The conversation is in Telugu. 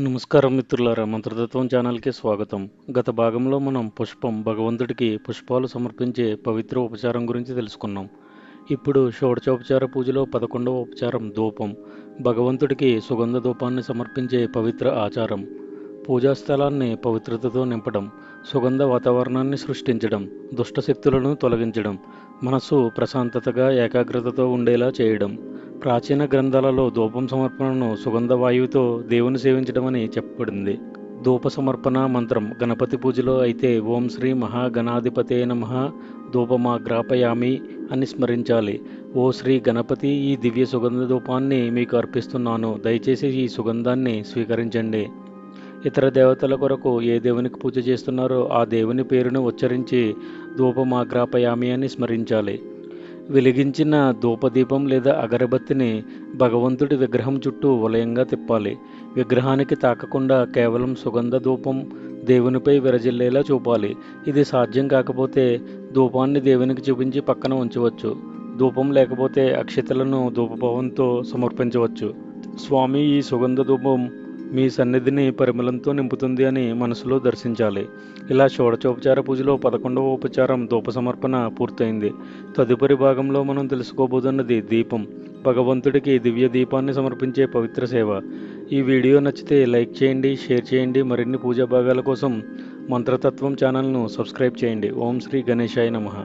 నమస్కారం మిత్రులారా మంత్రతత్వం ఛానల్కి స్వాగతం. గత భాగంలో మనం పుష్పం భగవంతుడికి పుష్పాలు సమర్పించే పవిత్ర ఉపచారం గురించి తెలుసుకున్నాం. ఇప్పుడు షోడచోపచార పూజలో పదకొండవ ఉపచారం ధూపం. భగవంతుడికి సుగంధ ధూపాన్ని సమర్పించే పవిత్ర ఆచారం. పూజా స్థలాన్ని పవిత్రతతో నింపడం సుగంధ వాతావరణాన్ని సృష్టించడం దుష్ట శక్తులను తొలగించడం మనస్సు ప్రశాంతతగా ఏకాగ్రతతో ఉండేలా చేయడం. ప్రాచీన గ్రంథాలలో ధూపం సమర్పణను సుగంధ వాయువుతో దేవుని సేవించడమని చెప్పబడింది. ధూప సమర్పణ మంత్రం గణపతి పూజలో అయితే ఓం శ్రీ మహాగణాధిపతే నమ ధూపమాగ్రాపయామి అని స్మరించాలి. ఓ శ్రీ గణపతి ఈ దివ్య సుగంధ ధూపాన్ని మీకు అర్పిస్తున్నాను. దయచేసి ఈ సుగంధాన్ని స్వీకరించండి. ఇతర దేవతల కొరకు ఏ దేవునికి పూజ చేస్తున్నారో ఆ దేవుని పేరును ఉచ్చరించి ధూపమాగ్రాపయామి అని స్మరించాలి. వెలిగించిన ధూపదీపం లేదా అగరబత్తిని భగవంతుడి విగ్రహం చుట్టూ వలయంగా తిప్పాలి. విగ్రహానికి తాకకుండా కేవలం సుగంధ ధూపం దేవునిపై విరజిల్లేలా చూపాలి. ఇది సాధ్యం కాకపోతే ధూపాన్ని దేవునికి చూపించి పక్కన ఉంచవచ్చు. ధూపం లేకపోతే అక్షతలను ధూపభావంతో సమర్పించవచ్చు. స్వామి ఈ సుగంధ ధూపం మీ సన్నిధిని పరిమళంతో నింపుతుంది అని మనసులో దర్శించాలి. ఇలా షోడచోపచార పూజలో పదకొండవ ఉపచారం ధూప సమర్పణ పూర్తయింది. తదుపరి భాగంలో మనం తెలుసుకోబోతున్నది దీపం. భగవంతుడికి దివ్య దీపాన్ని సమర్పించే పవిత్ర సేవ. ఈ వీడియో నచ్చితే లైక్ చేయండి షేర్ చేయండి మరిన్ని పూజా భాగాల కోసం మంత్రతత్వం ఛానల్ను సబ్స్క్రైబ్ చేయండి. ఓం శ్రీ గణేశాయ నమః.